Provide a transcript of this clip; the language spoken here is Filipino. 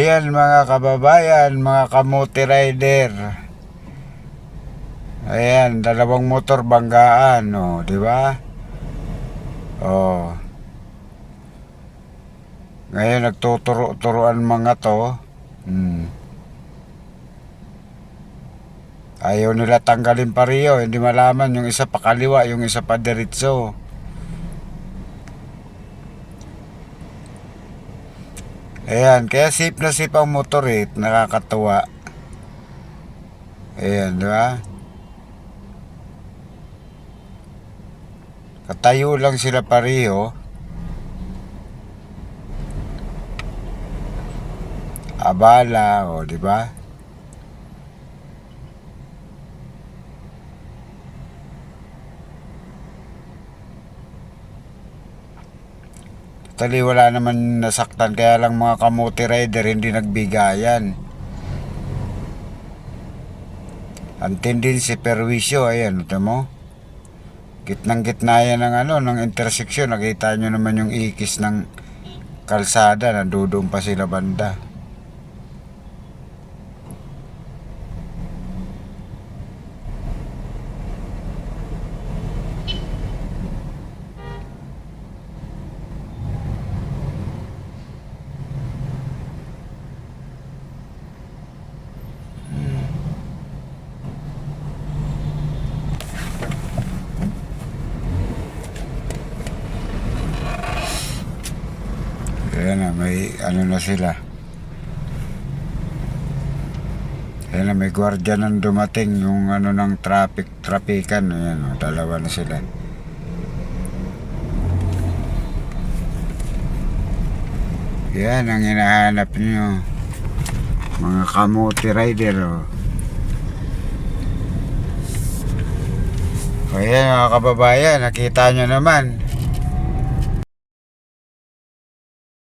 Ayan mga kababayan, mga kamote rider. Ayan, dalawang motor banggaan, oh, di ba? Oh. Ngayon nagtuturo-turuan mga to. Hmm. Ayaw nila tanggalin pa riyo, hindi malaman yung isa pa kaliwa, yung isa pa diretso. Ayan, kaya safe na safe ang motor eh, nakakatuwa. Ayan, di ba? Katayo lang sila pareho. Abala, o di ba? Tali wala naman nasaktan kaya lang mga kamote rider hindi nagbigayan. Ang tendency perwisyo ayan, ito mo. Gitnang gitna yan ng ano, ng intersection. Nakita nyo naman yung ikis ng kalsada. Nandudong pa sila banda. Ayan na, may ano na sila. Ayan na, may gwardiya nang dumating yung ano ng traffic, trapikan. Ayan, o, dalawa na sila. Yan ang hinahanap nyo. Mga kamote rider, o. O yan mga kababayan, nakita nyo naman.